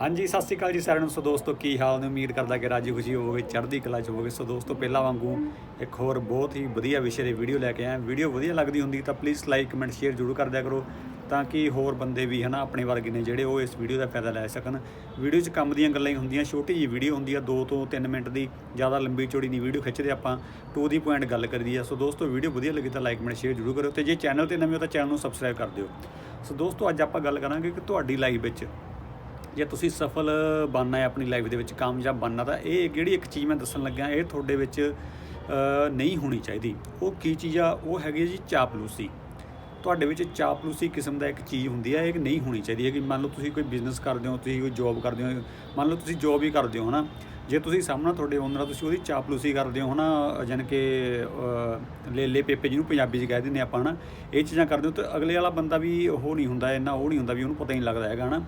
ਹਾਂਜੀ, ਸਤਿ ਸ਼੍ਰੀ ਅਕਾਲ ਜੀ ਸਾਰਿਆਂ ਨੂੰ। ਸੋ ਦੋਸਤੋ, ਕੀ ਹਾਲ ਨੇ? ਉਮੀਦ ਕਰਦਾ ਕਿ ਰਾਜੀ ਖੁਸ਼ੀ ਹੋਵੋਗੇ, ਚੜ੍ਹਦੀ ਕਲਾ ਚ ਹੋਵੋਗੇ। ਸੋ ਦੋਸਤੋ, ਪਹਿਲਾਂ ਵਾਂਗੂ ਇੱਕ ਹੋਰ ਬਹੁਤ ਹੀ ਵਧੀਆ ਵਿਸ਼ੇ ਦੀ ਵੀਡੀਓ ਲੈ ਕੇ ਆਇਆ ਵੀਡੀਓ ਵਧੀਆ ਲੱਗਦੀ ਹੁੰਦੀ ਤਾਂ ਪਲੀਜ਼ ਲਾਈਕ ਕਮੈਂਟ ਸ਼ੇਅਰ ਜ਼ਰੂਰ ਕਰ ਦਿਆ ਕਰੋ ਤਾਂ ਕਿ ਹੋਰ ਬੰਦੇ ਵੀ ਹਨਾ ਆਪਣੇ ਵਰਗੇ ਨੇ ਜਿਹੜੇ ਉਹ ਇਸ ਵੀਡੀਓ ਦਾ ਫਾਇਦਾ ਲੈ ਸਕਣ। ਵੀਡੀਓ 'ਚ ਕੰਮ ਦੀਆਂ ਗੱਲਾਂ ਹੀ ਹੁੰਦੀਆਂ, ਛੋਟੀ ਜਿਹੀ ਵੀਡੀਓ ਹੁੰਦੀ ਆ 2 ਤੋਂ 3 ਮਿੰਟ ਦੀ, ਜ਼ਿਆਦਾ ਲੰਬੀ ਚੌੜੀ ਨਹੀਂ ਵੀਡੀਓ ਖਿੱਚਦੇ ਆਪਾਂ ਟੂ ਦੀ ਪੁਆਇੰਟ ਗੱਲ ਕਰੀਦੀ ਆ। ਸੋ ਦੋਸਤੋ ਵੀਡੀਓ ਵਧੀਆ ਲੱਗੀ ਤਾਂ ਲਾਈਕ ਕਮੈਂਟ ਸ਼ੇਅਰ ਜ਼ਰੂਰ ਕਰਿਓ ਤੇ ਜੇ ਚੈਨਲ ਤੇ ਨਵੇਂ ਹੋ ਤਾਂ ਚੈਨਲ ਨੂੰ ਸਬਸਕ੍ਰਾਈਬ ਕਰ ਦਿਓ। ਸੋ ਦੋਸਤੋ, ਅੱਜ ਆਪਾਂ ਗੱਲ ਕਰਾਂਗੇ ਕਿ ਤੁਹਾਡੀ ਲਾਈਫ ਵਿੱਚ ਜੇ ਤੁਸੀਂ ਸਫਲ ਬਣਨਾ ਹੈ ਆਪਣੀ ਲਾਈਫ ਦੇ ਵਿੱਚ, ਕਾਮਯਾਬ ਬਣਨਾ, ਤਾਂ ਇਹ ਜਿਹੜੀ ਇੱਕ ਚੀਜ਼ ਮੈਂ ਦੱਸਣ ਲੱਗਾ ਇਹ ਤੁਹਾਡੇ ਵਿੱਚ ਨਹੀਂ ਹੋਣੀ ਚਾਹੀਦੀ। ਉਹ ਕੀ ਚੀਜ਼ ਆ? ਉਹ ਹੈਗੀ ਹੈ ਜੀ ਚਾਪਲੂਸੀ। ਤੁਹਾਡੇ ਵਿੱਚ ਚਾਪਲੂਸੀ ਕਿਸਮ ਦਾ ਇੱਕ ਚੀਜ਼ ਹੁੰਦੀ ਹੈ ਇਹ ਨਹੀਂ ਹੋਣੀ ਚਾਹੀਦੀ ਹੈ ਕਿ ਮੰਨ ਲਓ ਤੁਸੀਂ ਕੋਈ ਬਿਜ਼ਨਸ ਕਰਦੇ ਹੋ, ਤੁਸੀਂ ਕੋਈ ਜੌਬ ਕਰਦੇ ਹੋ, ਮੰਨ ਲਓ ਤੁਸੀਂ ਜੌਬ ਹੀ ਕਰਦੇ ਹੋ, ਹਨਾ? ਜੇ ਤੁਸੀਂ ਸਾਹਮਣਾ ਤੁਹਾਡੇ ਓਨਰ ਆ, ਤੁਸੀਂ ਉਹਦੀ ਚਾਪਲੂਸੀ ਕਰਦੇ ਹੋ, ਹਨਾ? ਜਾਣੀ ਕਿ ਲੇਲੇ ਪੇਪੇ ਜਿਹਨੂੰ ਪੰਜਾਬੀ 'ਚ ਕਹਿ ਦਿੰਦੇ ਆਪਾਂ, ਹਨਾ? ਇਹ ਚੀਜ਼ਾਂ ਕਰਦੇ ਹੋ ਤਾਂ ਅਗਲੇ ਵਾਲਾ ਬੰਦਾ ਵੀ ਉਹ ਨਹੀਂ ਹੁੰਦਾ, ਇੰਨਾ ਉਹ ਨਹੀਂ ਹੁੰਦਾ ਵੀ ਉਹਨੂੰ ਪਤਾ ਹੀ ਨਹੀਂ ਲੱਗਦਾ ਹੈਗਾ, ਹਨਾ?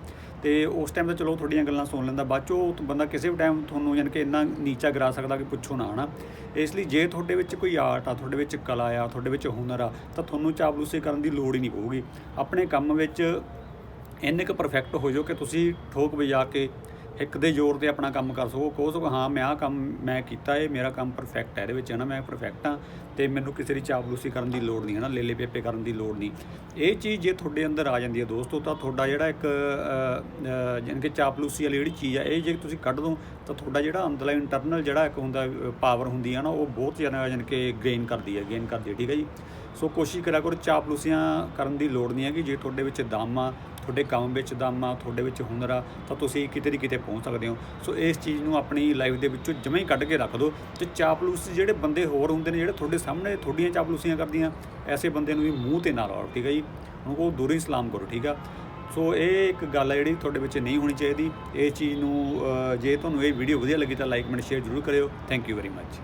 ਤੇ ਉਸ ਟਾਈਮ ਤਾਂ ਚਲੋ ਤੁਹਾਡੀਆਂ ਗੱਲਾਂ ਸੁਣ ਲੈਂਦਾ, ਬਾਅਦ ਚੋਂ ਬੰਦਾ ਕਿਸੇ ਵੀ ਟਾਈਮ ਤੁਹਾਨੂੰ ਯਾਨੀ ਕਿ ਇੰਨਾ ਨੀਚਾ ਗਿਰਾ ਸਕਦਾ ਕਿ ਪੁੱਛੋ ਨਾ, ਹਨਾ? ਇਸ ਲਈ ਜੇ ਤੁਹਾਡੇ ਵਿੱਚ ਕੋਈ ਆਰਟ ਆ, ਤੁਹਾਡੇ ਵਿੱਚ ਕਲਾ ਆ, ਤੁਹਾਡੇ ਵਿੱਚ ਹੁਨਰ ਆ, ਤਾਂ ਤੁਹਾਨੂੰ ਚਾਪਲੂਸੀ ਕਰਨ ਦੀ ਲੋੜ ਹੀ ਨਹੀਂ ਪਊਗੀ। ਆਪਣੇ ਕੰਮ ਵਿੱਚ ਇੰਨੇ ਕੁ ਪਰਫੈਕਟ ਹੋ ਜਾਓ ਕਿ ਤੁਸੀਂ ਠੋਕ ਵਜਾ ਕੇ ਇੱਕ ਦੇ ਜ਼ੋਰ ਤੇ ਆਪਣਾ ਕੰਮ ਕਰ ਸਕੋ, ਕਹੋ ਸਕੋ, ਹਾਂ, ਮੈਂ ਆਹ ਕੰਮ ਮੈਂ ਕੀਤਾ ਇਹ ਮੇਰਾ ਕੰਮ ਪਰਫੈਕਟ ਹੈ, ਇਹਦੇ ਵਿੱਚ ਹੈ ਨਾ, ਮੈਂ ਪਰਫੈਕਟ ਹਾਂ ਤੇ ਮੈਨੂੰ ਕਿਸੇ ਦੀ ਚਾਪਲੂਸੀ ਕਰਨ ਦੀ ਲੋੜ ਨਹੀਂ, ਹੈ ਨਾ, ਲੇਲੇ ਪੇਪੇ ਕਰਨ ਦੀ ਲੋੜ ਨਹੀਂ। ਇਹ ਚੀਜ਼ ਜੇ ਤੁਹਾਡੇ ਅੰਦਰ ਆ ਜਾਂਦੀ ਹੈ ਦੋਸਤੋ, ਤਾਂ ਤੁਹਾਡਾ ਜਿਹੜਾ ਇੱਕ ਜਾਣੀ ਕਿ ਚਾਪਲੂਸੀ ਵਾਲੀ ਜਿਹੜੀ ਚੀਜ਼ ਆ, ਇਹ ਜੇ ਤੁਸੀਂ ਕੱਢ ਦੋ, ਤਾਂ ਤੁਹਾਡਾ ਜਿਹੜਾ ਅੰਦਰਲਾ ਇੰਟਰਨਲ ਜਿਹੜਾ ਇੱਕ ਹੁੰਦਾ ਪਾਵਰ ਹੁੰਦੀ ਹੈ ਨਾ, ਉਹ ਬਹੁਤ ਜ਼ਿਆਦਾ ਜਾਣੀ ਕਿ ਗੇਨ ਕਰਦੀ ਹੈ ਗੇਨ ਕਰਦੀ ਹੈ ਠੀਕ ਹੈ ਜੀ? ਸੋ ਕੋਸ਼ਿਸ਼ ਕਰਿਆ ਕਰੋ ਚਾਪਲੂਸੀਆਂ ਕਰਨ ਦੀ ਲੋੜ ਨਹੀਂ ਹੈ ਕਿ ਜੇ ਤੁਹਾਡੇ ਵਿੱਚ ਦਮ ਆ, ਤੁਹਾਡੇ ਕੰਮ ਵਿੱਚ ਦਮ ਆ, ਤੁਹਾਡੇ ਵਿੱਚ ਹੁਨਰ ਆ, ਤਾਂ ਤੁਸੀਂ ਕਿਤੇ ਦੀ ਕਿਤੇ ਪਹੁੰਚ ਸਕਦੇ ਹੋ। ਸੋ ਇਸ ਚੀਜ਼ ਨੂੰ ਆਪਣੀ ਲਾਈਫ ਦੇ ਵਿੱਚੋਂ ਜਮਾਂ ਹੀ ਕੱਢ ਕੇ ਰੱਖ ਦਿਓ ਤੇ ਚਾਪਲੂਸ ਜਿਹੜੇ ਬੰਦੇ ਹੋਰ ਹੁੰਦੇ ਨੇ, ਜਿਹੜੇ ਤੁਹਾਡੇ ਸਾਹਮਣੇ ਤੁਹਾਡੀਆਂ ਚਾਪਲੂਸੀਆਂ ਕਰਦੀਆਂ, ਐਸੇ ਬੰਦੇ ਨੂੰ ਵੀ ਮੂੰਹ ਤੇ ਨਾ ਲਾਓ ਠੀਕ ਹੈ ਜੀ? ਉਹਨੂੰ ਉਹ ਦੂਰੀ ਸਲਾਮ ਕਰੋ, ਠੀਕ ਆ? ਸੋ ਇਹ ਇੱਕ ਗੱਲ ਹੈ ਜਿਹੜੀ ਤੁਹਾਡੇ ਵਿੱਚ ਨਹੀਂ ਹੋਣੀ ਚਾਹੀਦੀ। ਇਹ ਚੀਜ਼ ਨੂੰ ਜੇ ਤੁਹਾਨੂੰ ਇਹ ਵੀਡੀਓ ਵਧੀਆ ਲੱਗੀ ਤਾਂ ਲਾਈਕ ਕਮੈਂਟ ਸ਼ੇਅਰ ਜ਼ਰੂਰ ਕਰਿਓ। Thank you very much